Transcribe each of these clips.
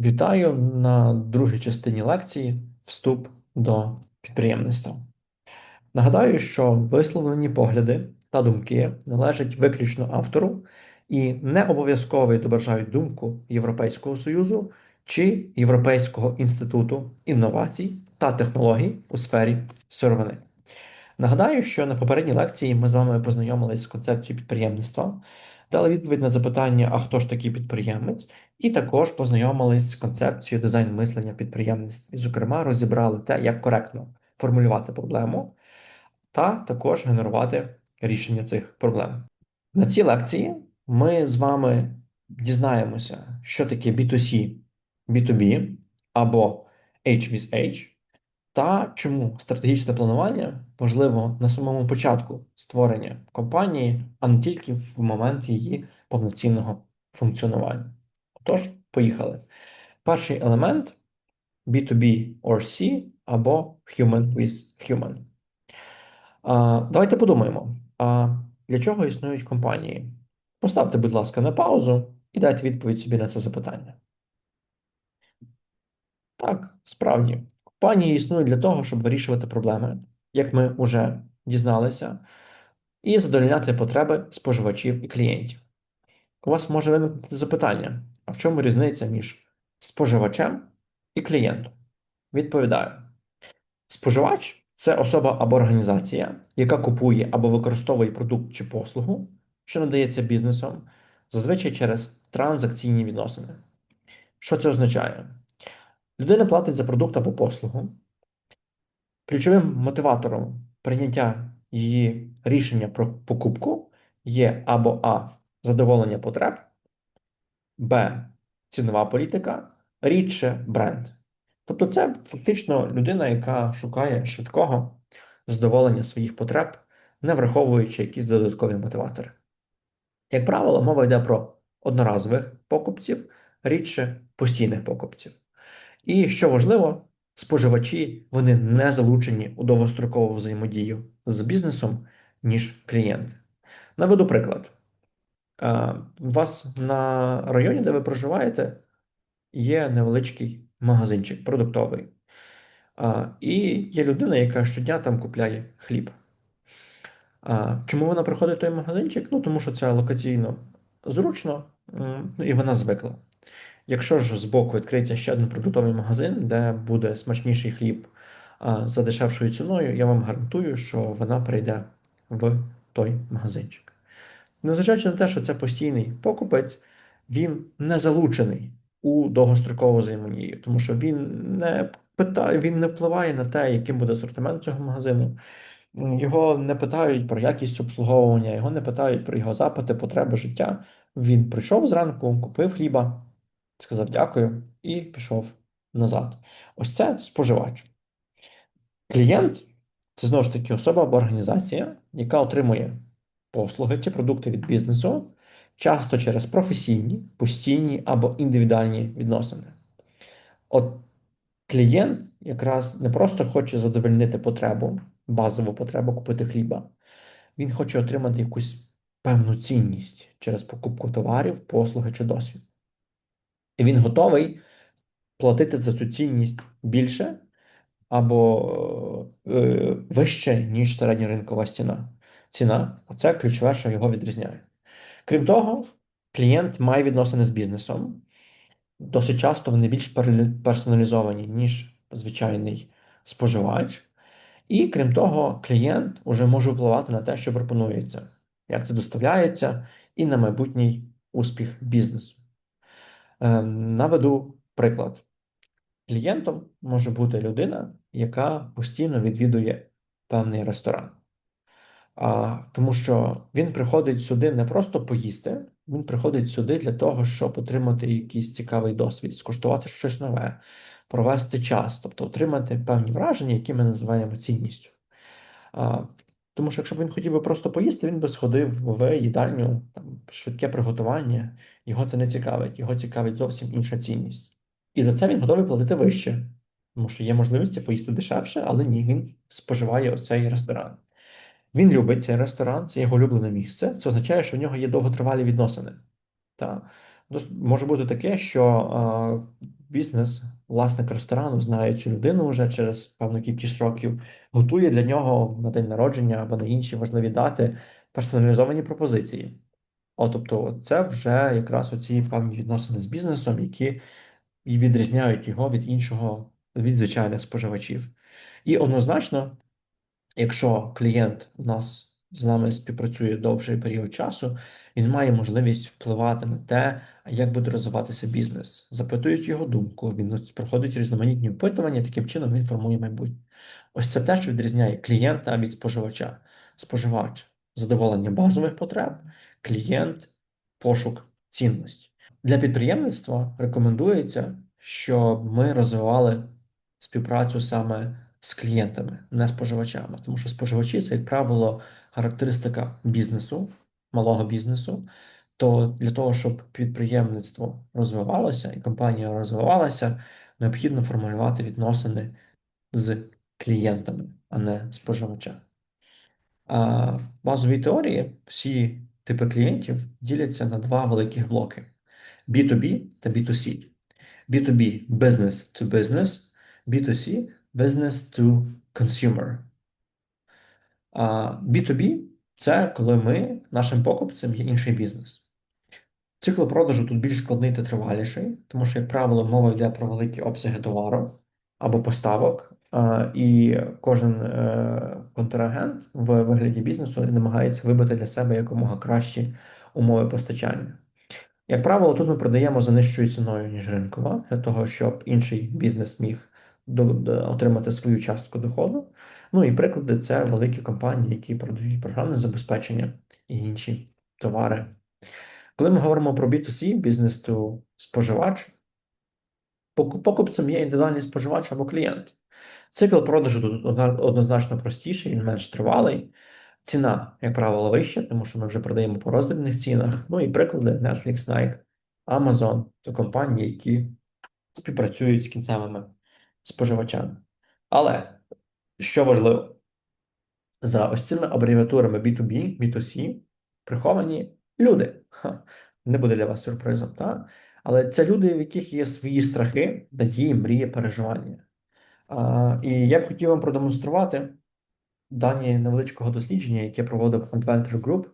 Вітаю на другій частині лекції Вступ до підприємництва. Нагадаю, що висловлені погляди та думки належать виключно автору і не обов'язково відображають думку Європейського Союзу чи Європейського інституту інновацій та технологій у сфері сировини. Нагадаю, що на попередній лекції ми з вами познайомились з концепцією підприємництва, дали відповідь на запитання, а хто ж такий підприємець, і також познайомились з концепцією дизайн мислення підприємництва. І, зокрема, розібрали те, як коректно формулювати проблему, та також генерувати рішення цих проблем. На цій лекції ми з вами дізнаємося, що таке B2C, B2B або H with H, та чому стратегічне планування важливо на самому початку створення компанії, а не тільки в момент її повноцінного функціонування. Отож, поїхали. Перший елемент B2B or C або Human with Human. А, Давайте подумаємо, а для чого існують компанії? Поставте, будь ласка, на паузу і дайте відповідь собі на це запитання. Так, справді, компанії існують для того, щоб вирішувати проблеми, як ми вже дізналися, і задовольняти потреби споживачів і клієнтів. У вас може виникнути запитання: а в чому різниця між споживачем і клієнтом? Відповідаю: споживач це особа або організація, яка купує або використовує продукт чи послугу, що надається бізнесом, зазвичай через транзакційні відносини. Що це означає? Людина платить за продукт або послугу. Ключовим мотиватором прийняття її рішення про покупку є або А. Задоволення потреб, Б. Цінова політика, рідше бренд. Тобто, це фактично людина, яка шукає швидкого задоволення своїх потреб, не враховуючи якісь додаткові мотиватори. Як правило, мова йде про одноразових покупців, рідше постійних покупців. І що важливо, споживачі вони не залучені у довгострокову взаємодію з бізнесом, ніж клієнти. Наведу приклад. У вас на районі, де ви проживаєте, є невеличкий магазинчик продуктовий. І є людина, яка щодня там купляє хліб. Чому вона приходить в той магазинчик? Ну, тому що це локаційно зручно, і вона звикла. Якщо ж збоку відкриється ще один продуктовий магазин, де буде смачніший хліб за дешевшою ціною, я вам гарантую, що вона прийде в той магазинчик. Незважаючи на те, що це постійний покупець, він не залучений у довгострокову взаємодію, тому що він не питає, він не впливає на те, яким буде асортимент цього магазину. Його не питають про якість обслуговування, його не питають про його запити, потреби життя. Він прийшов зранку, купив хліба, сказав дякую і пішов назад. Ось це споживач. Клієнт це знову ж таки особа або організація, яка отримує послуги чи продукти від бізнесу, часто через професійні, постійні або індивідуальні відносини. От клієнт якраз не просто хоче задовольнити потребу, базову потребу купити хліба, він хоче отримати якусь певну цінність через покупку товарів, послуги чи досвід. Він готовий платити за цю цінність більше або е, вище, ніж середньоринкова стіна ціна. Оце ключове, що його відрізняє. Крім того, клієнт має відносини з бізнесом. Досить часто вони більш персоналізовані, ніж звичайний споживач. І крім того, клієнт уже може впливати на те, що пропонується, як це доставляється, і на майбутній успіх бізнесу. Ем, наведу приклад. Клієнтом може бути людина, яка постійно відвідує певний ресторан. А, Тому що він приходить сюди не просто поїсти, він приходить сюди для того, щоб отримати якийсь цікавий досвід, скуштувати щось нове, провести час, тобто отримати певні враження, які ми називаємо цінністю. А, Тому що якщо б він хотів би просто поїсти, він би сходив в їдальню, там, швидке приготування, його це не цікавить, його цікавить зовсім інша цінність. І за це він готовий платити вище, тому що є можливість поїсти дешевше, але ні, він споживає ось цей ресторан. Він любить цей ресторан, це його улюблене місце. Це означає, що в нього є довготривалі відносини. Та може бути таке, що бізнес, власник ресторану знає цю людину вже через певну кількість років, готує для нього на день народження або на інші важливі дати персоналізовані пропозиції. О, тобто, це вже якраз оці певні відносини з бізнесом, які і відрізняють його від іншого, від звичайних споживачів. І однозначно, якщо клієнт у нас з нами співпрацює довший період часу, він має можливість впливати на те, як буде розвиватися бізнес, запитують його думку, він проходить різноманітні опитування, таким чином він формує майбутнє. Ось це те, що відрізняє клієнта від споживача. Споживач задоволення базових потреб, клієнт пошук цінності. Для підприємництва рекомендується, щоб ми розвивали співпрацю саме з клієнтами, не споживачами, тому що споживачі це, як правило, характеристика бізнесу, малого бізнесу. То для того, щоб підприємництво розвивалося і компанія розвивалася, необхідно формулювати відносини з клієнтами, а не споживачами. А в базовій теорії всі типи клієнтів діляться на два великих блоки: B2B та B2C. B2B business to business, B2C business to consumer. B2B це коли ми нашим покупцем є інший бізнес. Цикл продажу тут більш складний та триваліший, тому що, як правило, мова йде про великі обсяги товару або поставок, і кожен е, контрагент в вигляді бізнесу намагається вибити для себе якомога кращі умови постачання. Як правило, тут ми продаємо за нижчою ціною, ніж ринкова, для того, щоб інший бізнес міг отримати свою частку доходу. Ну і приклади це великі компанії, які продають програмне забезпечення і інші товари. Коли ми говоримо про B2C, бізнес to споживач, покупцем є індивідуальний споживач або клієнт. Цикл продажу тут однозначно простіший, він менш тривалий. Ціна, як правило, вища, тому що ми вже продаємо по роздрібних цінах. Ну і приклади Netflix, Nike, Amazon це компанії, які співпрацюють з кінцевими споживачами. Але що важливо, за ось цими абревіатурами B2B, B2C приховані люди. Ха, Не буде для вас сюрпризом, так? Але це люди, в яких є свої страхи, надії, мрії, переживання. І я б хотів вам продемонструвати дані невеличкого дослідження, яке проводив Adventure Group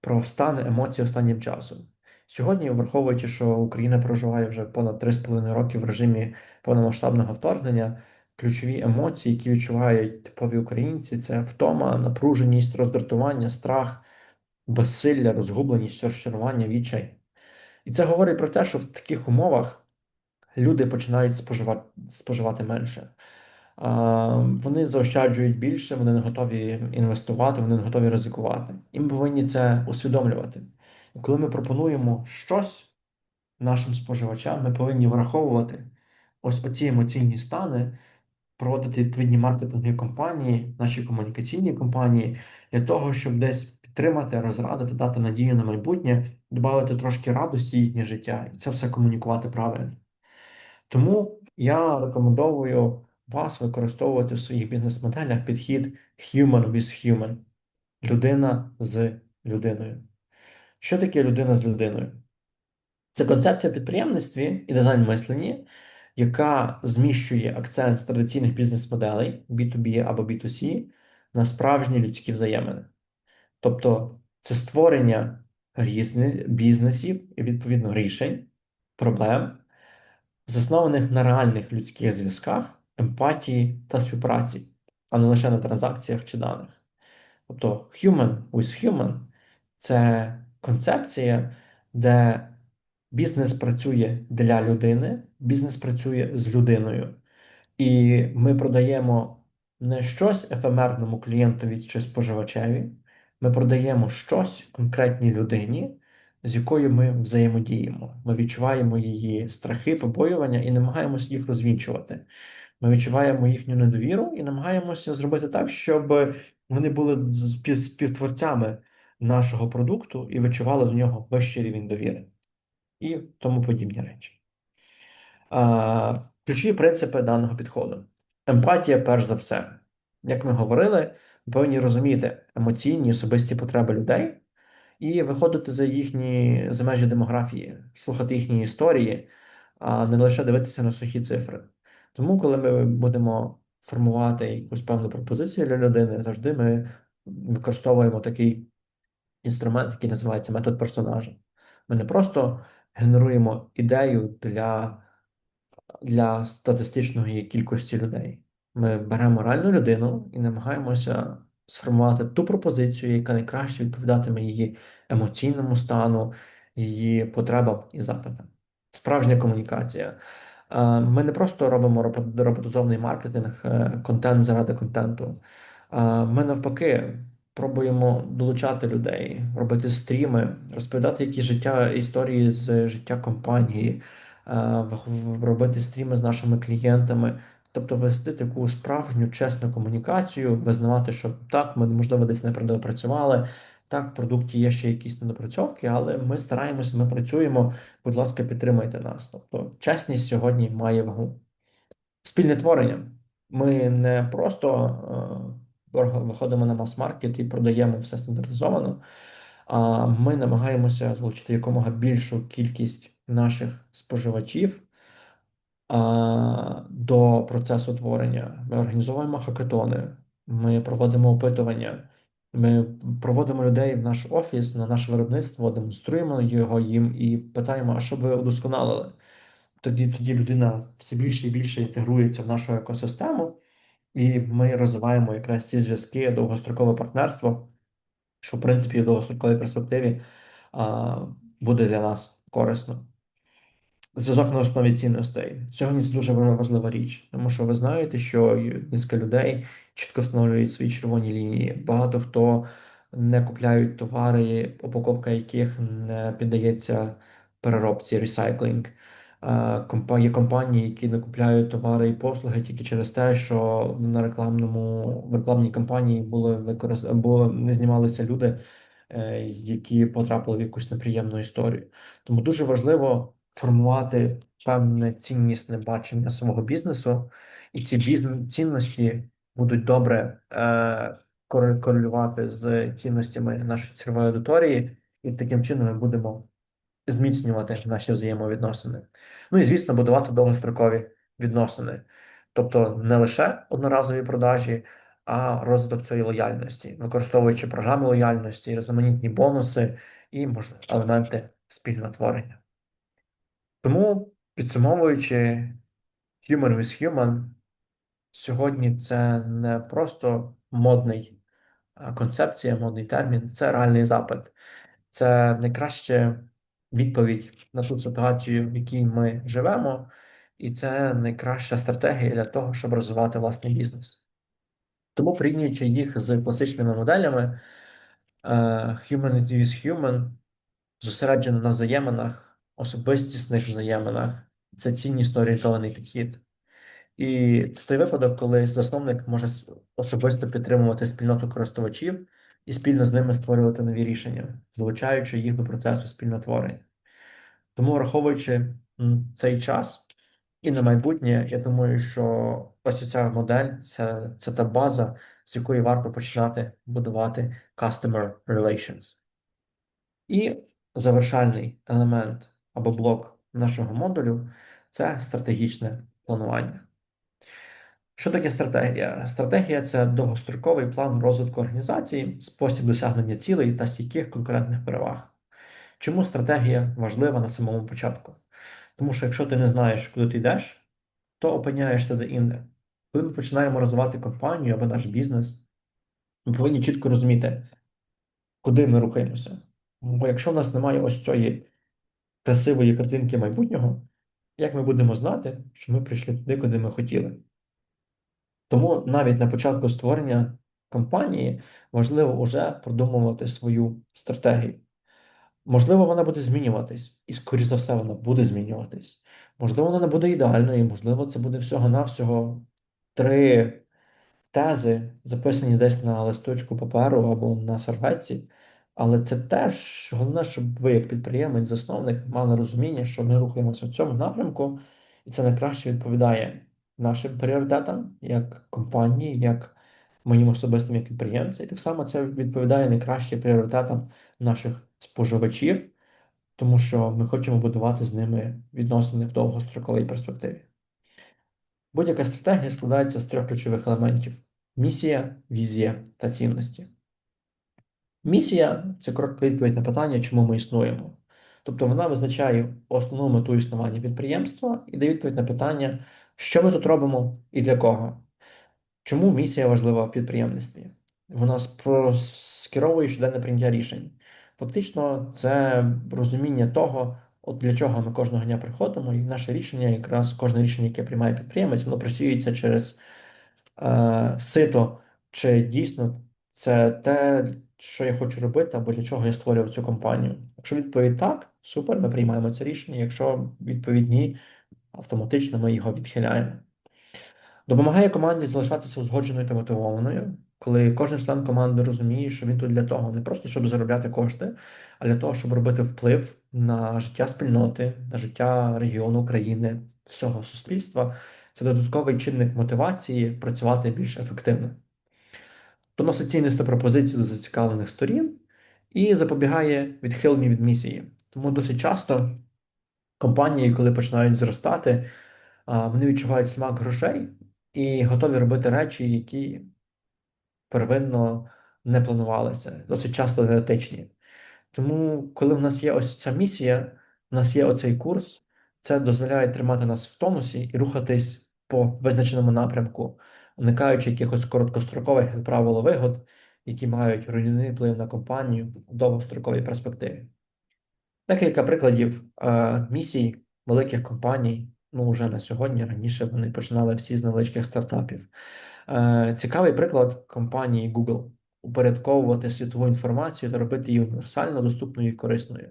про стан емоцій останнім часом. Сьогодні, враховуючи, що Україна проживає вже понад 3,5 роки в режимі повномасштабного вторгнення, ключові емоції, які відчувають типові українці, це втома, напруженість, роздратування, страх, безсилля, розгубленість, розчарування, відчай. І це говорить про те, що в таких умовах люди починають споживати, споживати менше. Вони заощаджують більше, вони не готові інвестувати, вони не готові ризикувати. І ми повинні це усвідомлювати. Коли ми пропонуємо щось нашим споживачам, ми повинні враховувати ось оці емоційні стани, проводити відповідні маркетингові компанії, наші комунікаційні компанії, для того, щоб десь підтримати, розрадити, дати надію на майбутнє, додати трошки радості їхнє життя і це все комунікувати правильно. Тому я рекомендовую вас використовувати в своїх бізнес-моделях підхід human with human, людина з людиною. Що таке людина з людиною? Це концепція підприємництві і дизайн мислення, яка зміщує акцент з традиційних бізнес-моделей B2B або B2C на справжні людські взаємини. Тобто це створення різних бізнесів і відповідно рішень, проблем, заснованих на реальних людських зв'язках, емпатії та співпраці, а не лише на транзакціях чи даних. Тобто human with human це концепція, де бізнес працює для людини, бізнес працює з людиною. І ми продаємо не щось ефемерному клієнтові чи споживачеві, ми продаємо щось конкретній людині, з якою ми взаємодіємо. Ми відчуваємо її страхи, побоювання і намагаємося їх розвінчувати. Ми відчуваємо їхню недовіру і намагаємося зробити так, щоб вони були співтворцями нашого продукту і відчували до нього вищий рівень довіри і тому подібні речі. Ключові принципи даного підходу. Емпатія, перш за все. Як ми говорили, ви повинні розуміти емоційні особисті потреби людей і виходити за їхні за межі демографії, слухати їхні історії, а не лише дивитися на сухі цифри. Тому, коли ми будемо формувати якусь певну пропозицію для людини, завжди ми використовуємо такий інструмент, який називається метод персонажа. Ми не просто генеруємо ідею для, для статистичної кількості людей. Ми беремо реальну людину і намагаємося сформувати ту пропозицію, яка найкраще відповідатиме її емоційному стану, її потребам і запитам. Справжня комунікація. Ми не просто робимо роботизований маркетинг, е, контент заради контенту. Ми навпаки пробуємо долучати людей, робити стріми, розповідати які життя історії з життя компанії, робити стріми з нашими клієнтами. Тобто вести таку справжню чесну комунікацію, визнавати, що так, ми можливо десь не недопрацювали, так, в продукті є ще якісь недопрацьовки, але ми стараємося, ми працюємо. Будь ласка, підтримайте нас. Тобто, чесність сьогодні має вагу. Спільне творення. Ми не просто е, виходимо на мас-маркет і продаємо все стандартизовано, а ми намагаємося залучити якомога більшу кількість наших споживачів до процесу творення. Ми організовуємо хакатони, ми проводимо опитування, ми проводимо людей в наш офіс, на наше виробництво, демонструємо його їм і питаємо, а що ви удосконалили? Тоді тоді людина все більше і більше інтегрується в нашу екосистему, і ми розвиваємо якраз ці зв'язки, довгострокове партнерство, що в принципі в довгостроковій перспективі а, буде для нас корисно. Зв'язок на основі цінностей. Сьогодні це дуже важлива річ, тому що ви знаєте, що низка людей чітко встановлюють свої червоні лінії. Багато хто не купляють товари, упаковка яких не піддається переробці, ресайклінг. Є компанії, які не купляють товари і послуги тільки через те, що на рекламному в рекламній кампанії були використ... або не знімалися люди, е, які потрапили в якусь неприємну історію. Тому дуже важливо формувати певне ціннісне бачення свого бізнесу, і ці бізнес цінності будуть добре е, корелювати з цінностями нашої цільової аудиторії, і таким чином ми будемо зміцнювати наші взаємовідносини. Ну і звісно, будувати довгострокові відносини, тобто не лише одноразові продажі. А розвиток цієї лояльності, використовуючи програми лояльності, різноманітні бонуси і можливо елементи спільного творення. Тому, підсумовуючи, human with human, сьогодні це не просто модний концепція, модний термін, це реальний запит. Це найкраща відповідь на ту ситуацію, в якій ми живемо, і це найкраща стратегія для того, щоб розвивати власний бізнес. Тому, порівнюючи їх з класичними моделями, human with human зосереджено на взаєминах особистісних взаєминах. Це ціннісно орієнтований підхід. І це той випадок, коли засновник може особисто підтримувати спільноту користувачів і спільно з ними створювати нові рішення, залучаючи їх до процесу спільнотворення. Тому, враховуючи цей час і на майбутнє, я думаю, що ось ця модель це, це та база, з якої варто починати будувати customer relations. І завершальний елемент або блок нашого модулю це стратегічне планування. Що таке стратегія? Стратегія це довгостроковий план розвитку організації, спосіб досягнення цілей та стійких конкурентних переваг. Чому стратегія важлива на самому початку? Тому що якщо ти не знаєш, куди ти йдеш, то опиняєшся де-інде. Коли ми починаємо розвивати компанію або наш бізнес, ми повинні чітко розуміти, куди ми рухаємося. Бо якщо в нас немає ось цієї красивої картинки майбутнього, як ми будемо знати, що ми прийшли туди, куди ми хотіли. Тому навіть на початку створення компанії важливо вже продумувати свою стратегію. Можливо, вона буде змінюватись, і, скоріш за все, вона буде змінюватись. Можливо, вона не буде ідеальною, можливо, це буде всього-навсього три тези, записані десь на листочку паперу або на серветці. Але це теж головне, щоб ви, як підприємець, засновник, мали розуміння, що ми рухаємося в цьому напрямку, і це найкраще відповідає нашим пріоритетам як компанії, як моїм особистим як підприємця. І так само це відповідає найкраще пріоритетам наших споживачів тому що ми хочемо будувати з ними відносини в довгостроковій перспективі. Будь-яка стратегія складається з трьох ключових елементів: місія, візія та цінності. Місія це коротка відповідь на питання, чому ми існуємо. Тобто вона визначає основну мету існування підприємства і дає відповідь на питання, що ми тут робимо і для кого. Чому місія важлива в підприємництві? Вона скеровує щоденне прийняття рішень. Фактично, це розуміння того, от для чого ми кожного дня приходимо, і наше рішення, якраз кожне рішення, яке приймає підприємець, воно працюється через е, сито, чи дійсно це те, що я хочу робити, або для чого я створював цю компанію. Якщо відповідь так, супер, ми приймаємо це рішення. Якщо відповідь ні, автоматично ми його відхиляємо. Допомагає команді залишатися узгодженою та мотивованою, коли кожен член команди розуміє, що він тут для того, не просто щоб заробляти кошти, а для того, щоб робити вплив на життя спільноти, на життя регіону, країни, всього суспільства. Це додатковий чинник мотивації працювати більш ефективно. Доносить цінність та пропозиції до зацікавлених сторін і запобігає відхиленню від місії. Тому досить часто компанії, коли починають зростати, вони відчувають смак грошей і готові робити речі, які первинно не планувалися, досить часто неетичні. Тому, коли в нас є ось ця місія, в нас є оцей курс, це дозволяє тримати нас в тонусі і рухатись по визначеному напрямку, уникаючи якихось короткострокових, як правило, вигод, які мають руйнівний вплив на компанію в довгостроковій перспективі. Декілька прикладів е, місій великих компаній, ну вже на сьогодні, раніше вони починали всі з невеличких стартапів. Е, Цікавий приклад компанії Google упорядковувати світову інформацію та робити її універсально доступною і корисною.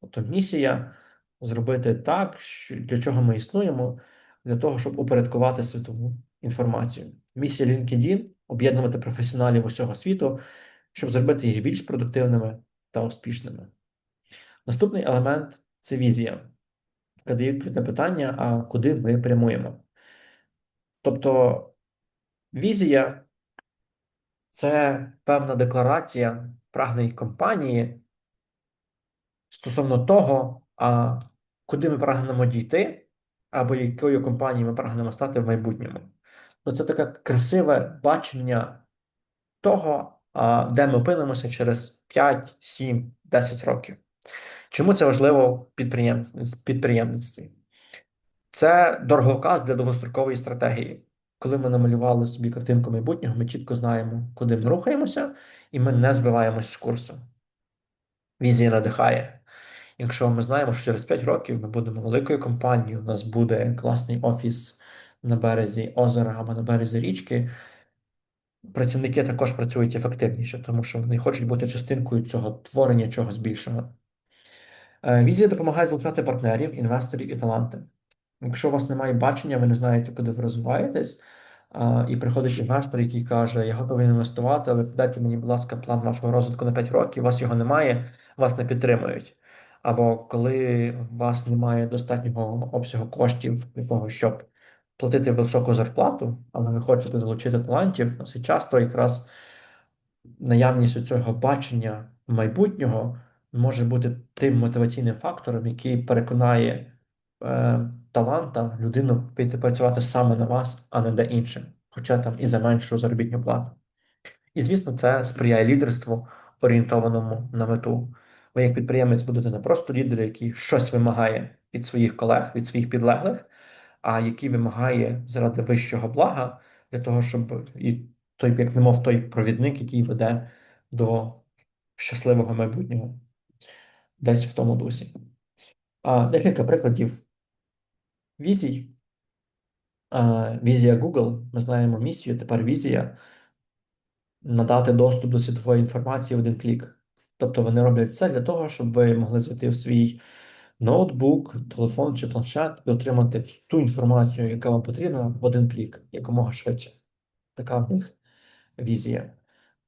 Тобто місія зробити так, що для чого ми існуємо, для того, щоб упорядкувати світову інформацію. Місія LinkedIn об'єднувати професіоналів усього світу, щоб зробити їх більш продуктивними та успішними. Наступний елемент це візія, яка дає відповідь на питання, а куди ми прямуємо. Тобто візія це певна декларація прагнень компанії стосовно того, а куди ми прагнемо дійти, або якою компанією ми прагнемо стати в майбутньому. Ну, Це таке красиве бачення того, де ми опинимося через 5, 7, 10 років. Чому це важливо в підприємництві? Це дороговказ для довгострокової стратегії. Коли ми намалювали собі картинку майбутнього, ми чітко знаємо, куди ми рухаємося, і ми не збиваємось з курсу. Візія надихає. Якщо ми знаємо, що через 5 років ми будемо великою компанією, у нас буде класний офіс на березі озера або на березі річки, працівники також працюють ефективніше, тому що вони хочуть бути частинкою цього творення чогось більшого. Е, візія допомагає залучати партнерів, інвесторів і таланти. Якщо у вас немає бачення, ви не знаєте, куди ви розвиваєтесь, і приходить інвестор, який каже: Я готовий інвестувати, але дайте мені, будь ласка, план вашого розвитку на 5 років, у вас його немає, вас не підтримують. Або коли у вас немає достатнього обсягу коштів для того, щоб платити високу зарплату, але ви хочете залучити талантів, досить часто якраз наявність цього бачення майбутнього може бути тим мотиваційним фактором, який переконає е, таланта людину піти працювати саме на вас, а не де іншим, хоча там і за меншу заробітну плату. І, звісно, це сприяє лідерству, орієнтованому на мету. Ви, як підприємець, будете не просто лідер, який щось вимагає від своїх колег, від своїх підлеглих, а який вимагає заради вищого блага для того, щоб і той, як немов той провідник, який веде до щасливого майбутнього, десь в тому дусі. А декілька прикладів візій. Візія Google. Ми знаємо місію. Тепер візія надати доступ до світової інформації в один клік. Тобто вони роблять все для того, щоб ви могли зайти в свій ноутбук, телефон чи планшет і отримати ту інформацію, яка вам потрібна, в один клік, якомога швидше. Така в них візія.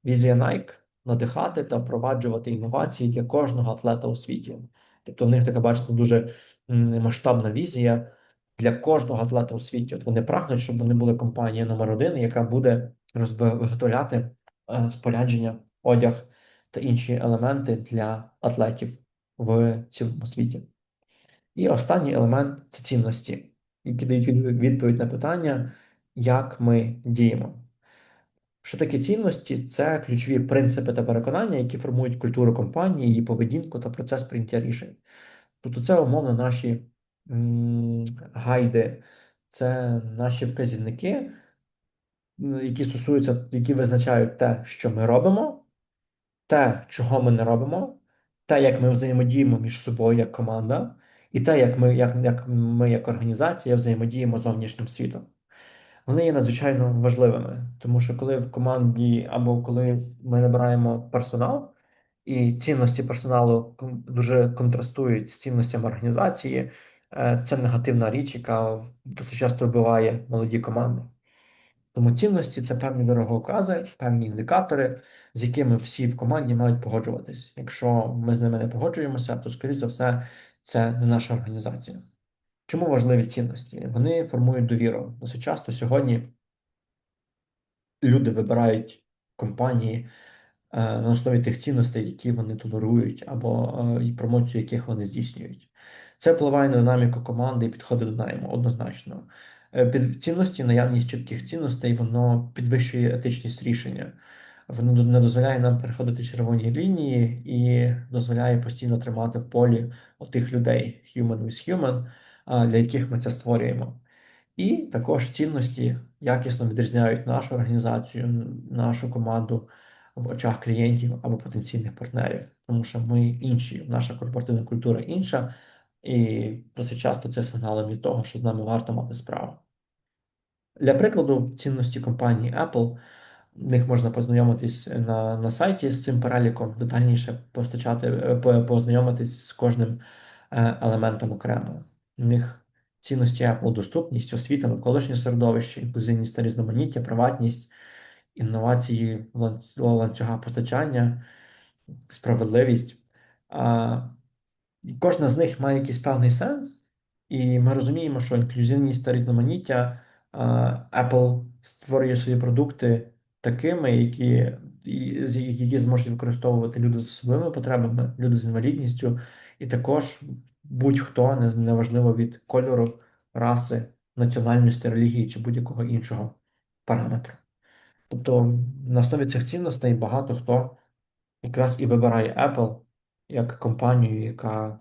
Візія Nike надихати та впроваджувати інновації для кожного атлета у світі. Тобто, в них така, бачите, дуже масштабна візія для кожного атлета у світі. От вони прагнуть, щоб вони були компанія номер один, яка буде виготовляти е, спорядження, одяг та інші елементи для атлетів в цілому світі. І останній елемент це цінності, які дають відповідь на питання, як ми діємо. Що таке цінності? Це ключові принципи та переконання, які формують культуру компанії, її поведінку та процес прийняття рішень. Тобто, це умовно наші гайди, це наші вказівники, які стосуються, які визначають те, що ми робимо, те, чого ми не робимо, те, як ми взаємодіємо між собою як команда, і те, як ми, як, як ми як організація взаємодіємо з зовнішнім світом. Вони є надзвичайно важливими, тому що коли в команді або коли ми набираємо персонал, і цінності персоналу дуже контрастують з цінностями організації, це негативна річ, яка досить часто вбиває молоді команди. Тому цінності це певні дорогоукази, певні індикатори, з якими всі в команді мають погоджуватись. Якщо ми з ними не погоджуємося, то, скоріш за все, це не наша організація. Чому важливі цінності? Вони формують довіру. Досить часто сьогодні люди вибирають компанії е, на основі тих цінностей, які вони толерують, або е, промоцію яких вони здійснюють. Це впливає на динаміку команди і підходи до найму однозначно. Е, під цінності, наявність чітких цінностей, воно підвищує етичність рішення. Воно не дозволяє нам переходити червоні лінії і дозволяє постійно тримати в полі отих людей, human with human, для яких ми це створюємо. І також цінності якісно відрізняють нашу організацію, нашу команду в очах клієнтів або потенційних партнерів, тому що ми інші, наша корпоративна культура інша, і досить часто це сигналом від того, що з нами варто мати справу. Для прикладу, цінності компанії Apple, в них можна познайомитись на на сайті з цим переліком, детальніше постачати, познайомитись з кожним е, елементом окремо. У них цінності Apple доступність, освіта, навколишнє середовище, інклюзивність та різноманіття, приватність, інновації ланцюга постачання, справедливість. Кожна з них має якийсь певний сенс, і ми розуміємо, що інклюзивність та різноманіття Apple створює свої продукти такими, які які зможуть використовувати люди з особливими потребами, люди з інвалідністю, і також будь-хто неважливо від кольору, раси, національності, релігії чи будь-якого іншого параметру. Тобто на основі цих цінностей багато хто якраз і вибирає Apple як компанію, яка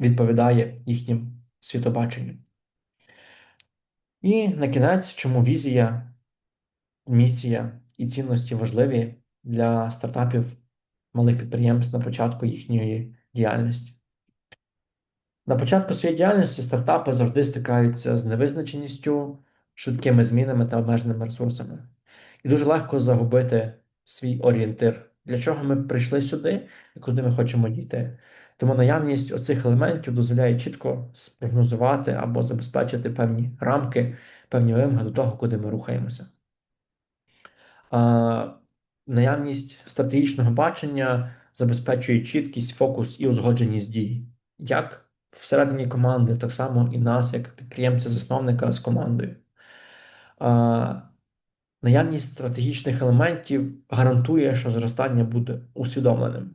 відповідає їхнім світобаченню. І на кінець, чому візія, місія і цінності важливі для стартапів малих підприємств на початку їхньої діяльності. На початку своєї діяльності стартапи завжди стикаються з невизначеністю, швидкими змінами та обмеженими ресурсами. І дуже легко загубити свій орієнтир, для чого ми прийшли сюди і куди ми хочемо дійти. Тому наявність оцих елементів дозволяє чітко спрогнозувати або забезпечити певні рамки, певні вимоги до того, куди ми рухаємося. Наявність стратегічного бачення забезпечує чіткість, фокус і узгодженість дій. Як всередині команди, так само і нас, як підприємця-засновника з командою. Наявність стратегічних елементів гарантує, що зростання буде усвідомленим.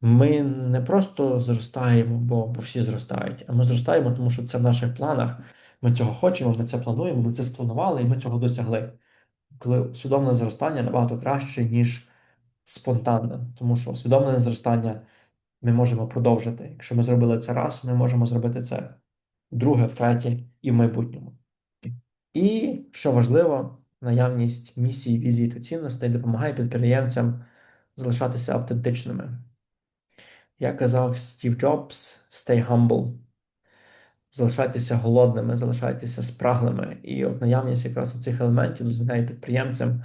Ми не просто зростаємо, бо, бо всі зростають, а ми зростаємо, тому що це в наших планах. Ми цього хочемо, ми це плануємо, ми це спланували і ми цього досягли. Коли усвідомлене зростання набагато краще, ніж спонтанне, тому що усвідомлене зростання ми можемо продовжити. Якщо ми зробили це раз, ми можемо зробити це друге, втретє і в майбутньому. І що важливо, наявність місії, візії та цінностей допомагає підприємцям залишатися автентичними. Як казав Стів Джобс, stay humble. Залишайтеся голодними, залишайтеся спраглими. І от наявність якраз цих елементів дозволяє підприємцям,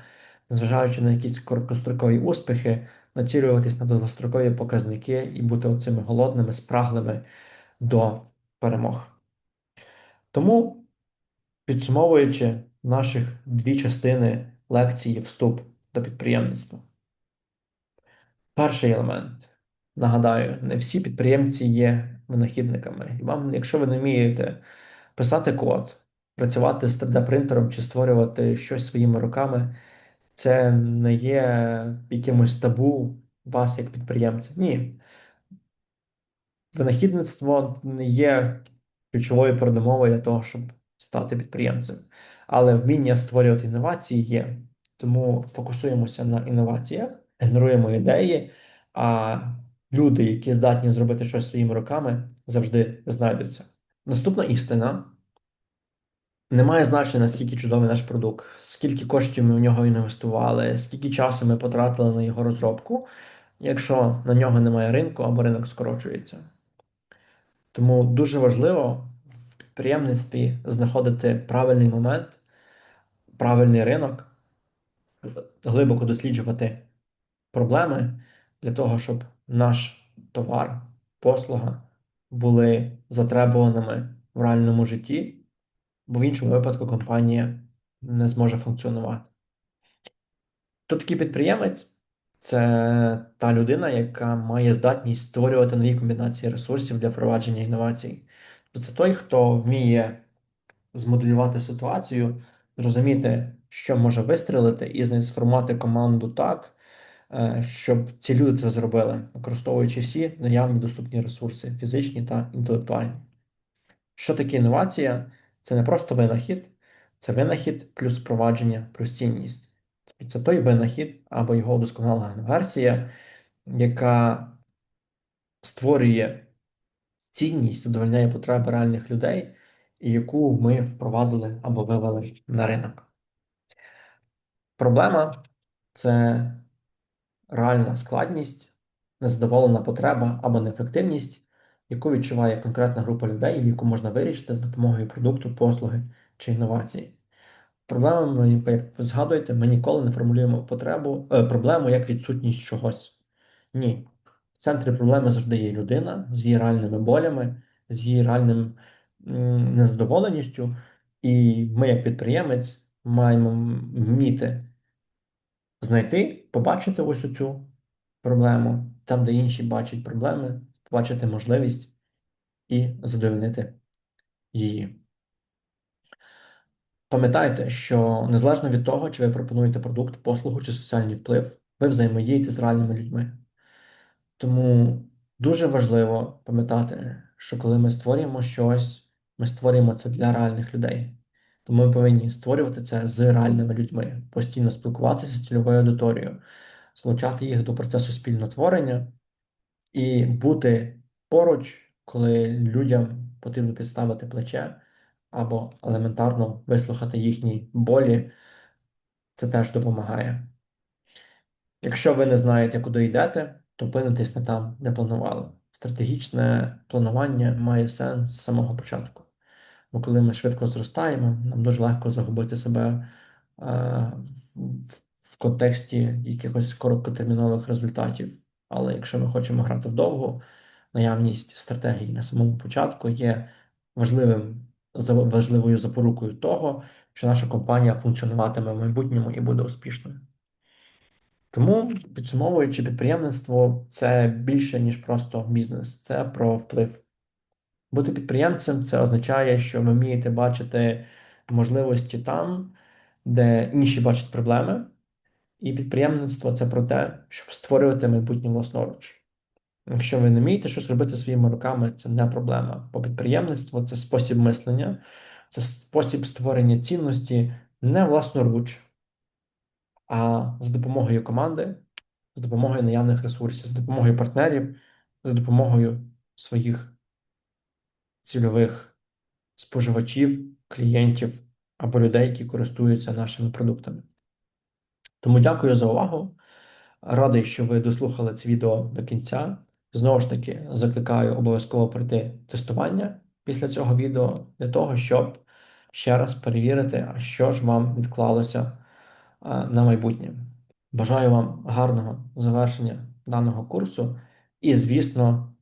незважаючи на якісь короткострокові успіхи, націлюватись на довгострокові показники і бути оцими голодними, спраглими до перемог. Тому, підсумовуючи наших дві частини лекції вступ до підприємництва. Перший елемент. Нагадаю, не всі підприємці є винахідниками. І вам, якщо ви не вмієте писати код, працювати з 3D-принтером чи створювати щось своїми руками, це не є якимось табу вас як підприємця. Ні. Винахідництво не є ключовою передумовою для того, щоб стати підприємцем, але вміння створювати інновації є. Тому фокусуємося на інноваціях, генеруємо ідеї, а люди, які здатні зробити щось своїми руками, завжди знайдуться. Наступна істина. Немає значення, наскільки чудовий наш продукт, скільки коштів ми в нього інвестували, скільки часу ми потратили на його розробку, якщо на нього немає ринку або ринок скорочується. Тому дуже важливо в підприємництві знаходити правильний момент, правильний ринок, глибоко досліджувати проблеми для того, щоб наш товар, послуга були затребуваними в реальному житті, бо в іншому випадку компанія не зможе функціонувати. Хто такий підприємець? Це та людина, яка має здатність створювати нові комбінації ресурсів для впровадження інновацій. Це той, хто вміє змоделювати ситуацію, зрозуміти, що може вистрілити, і сформувати команду так, щоб ці люди це зробили, використовуючи всі наявні доступні ресурси, фізичні та інтелектуальні. Що таке інновація? Це не просто винахід, це винахід плюс впровадження, плюс цінність. Це той винахід або його удосконалена версія, яка створює цінність, задовольняє потреби реальних людей, і яку ми впровадили або вивели на ринок. Проблема це реальна складність, незадоволена потреба або неефективність, яку відчуває конкретна група людей, яку можна вирішити з допомогою продукту, послуги чи інновації. Проблемами, як ви згадуєте, ми ніколи не формулюємо потребу, е, проблему як відсутність чогось. Ні. В центрі проблеми завжди є людина з її реальними болями, з її реальним незадоволеністю. І ми, як підприємець, маємо вміти знайти, побачити ось цю проблему, там, де інші бачать проблеми, побачити можливість і задовольнити її. Пам'ятайте, що незалежно від того, чи ви пропонуєте продукт, послугу чи соціальний вплив, ви взаємодієте з реальними людьми. Тому дуже важливо пам'ятати, що коли ми створюємо щось, ми створюємо це для реальних людей. Тому ми повинні створювати це з реальними людьми, постійно спілкуватися з цільовою аудиторією, залучати їх до процесу спільнотворення і бути поруч, коли людям потрібно підставити плече або елементарно вислухати їхні болі, це теж допомагає. Якщо ви не знаєте, куди йдете, то опинитесь не там, де планували. Стратегічне планування має сенс з самого початку. Бо коли ми швидко зростаємо, нам дуже легко загубити себе е, в, контексті якихось короткотермінових результатів. Але якщо ми хочемо грати вдовго, наявність стратегії на самому початку є важливим важливою запорукою того, що наша компанія функціонуватиме в майбутньому і буде успішною. Тому, підсумовуючи, підприємництво це більше, ніж просто бізнес, це про вплив. Бути підприємцем це означає, що ви вмієте бачити можливості там, де інші бачать проблеми. І підприємництво це про те, щоб створювати майбутнє власноруч. Якщо ви не вмієте щось робити своїми руками, це не проблема. Бо підприємництво це спосіб мислення, це спосіб створення цінності не власноруч, а з допомогою команди, з допомогою наявних ресурсів, з допомогою партнерів, з допомогою своїх цільових споживачів, клієнтів або людей, які користуються нашими продуктами. Тому дякую за увагу. Радий, що ви дослухали це відео до кінця. Знову ж таки, закликаю обов'язково пройти тестування після цього відео для того, щоб ще раз перевірити, а що ж вам відклалося на майбутнє. Бажаю вам гарного завершення даного курсу і, звісно,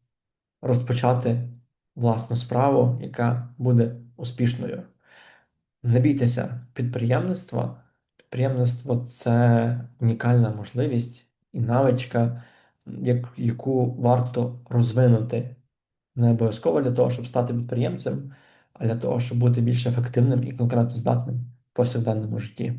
розпочати власну справу, яка буде успішною. Не бійтеся підприємництва. Підприємництво це унікальна можливість і навичка яку варто розвинути не обов'язково для того, щоб стати підприємцем, а для того, щоб бути більш ефективним і конкретно здатним в повсякденному житті.